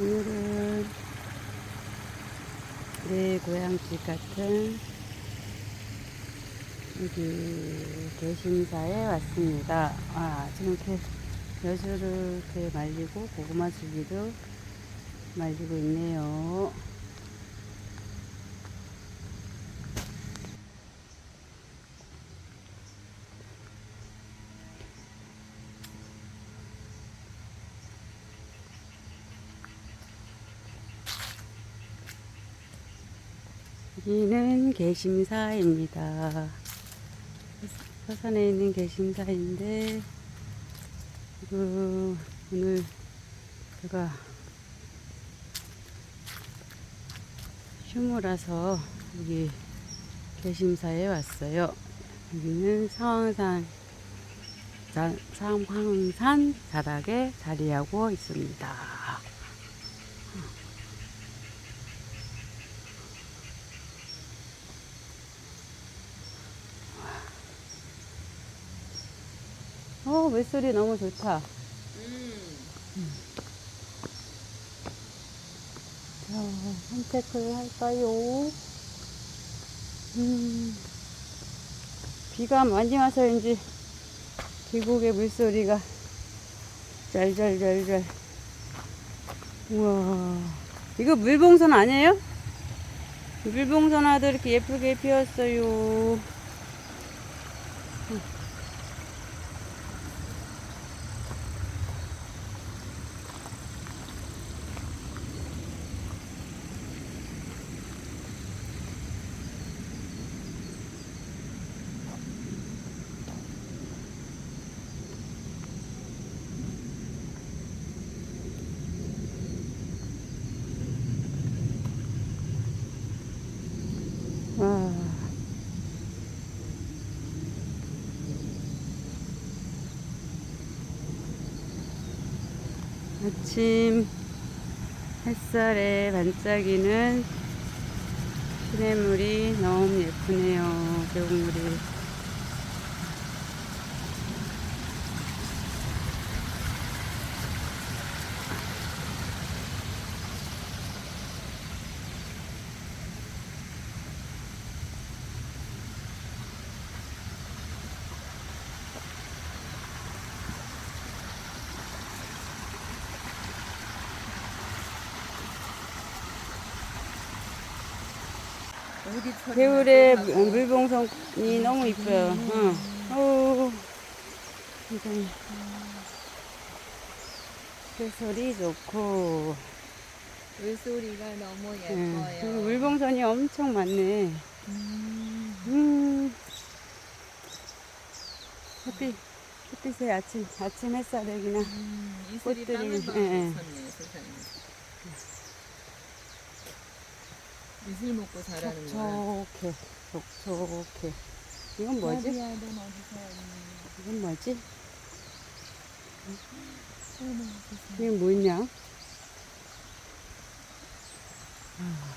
오늘은 내 고향집 같은 여기 개심사에 왔습니다. 아, 지금 이렇게 여주를 이렇게 말리고 고구마 줄기도 말리고 있네요. 여기는 개심사입니다. 서산에 있는 개심사인데, 그, 오늘 제가 휴무라서 여기 개심사에 왔어요. 여기는 상황산, 자, 상황산 자락에 자리하고 있습니다. 어, 물소리 너무 좋다. 자, 산책을 할까요? 음, 비가 많이 와서인지 계곡의 물소리가 짤짤짤짤. 우와, 이거 물봉선 아니에요? 물봉선화도 이렇게 예쁘게 피었어요. 아침 햇살에 반짝이는 시냇물이 너무 예쁘네요. 계곡물이. 겨울에 물- 물봉선이 너무 이뻐요. 응. 어우, 굉장히. 그 소리 좋고, 물소리가 너무 예. 예뻐요. 그리고 물봉선이 엄청 많네. 음, 음. 햇빛, 햇빛에 아침, 아침 햇살 여기나. 음, 이슬이 꽃들이, 빵을 예, 예. 세상에. 이슬 먹고 자라는 거야. 촉촉해, 촉촉해. 이건 뭐지? 나비야, 넌 어디서 왔니? 이건 뭐지? 이건 뭐냐? 아,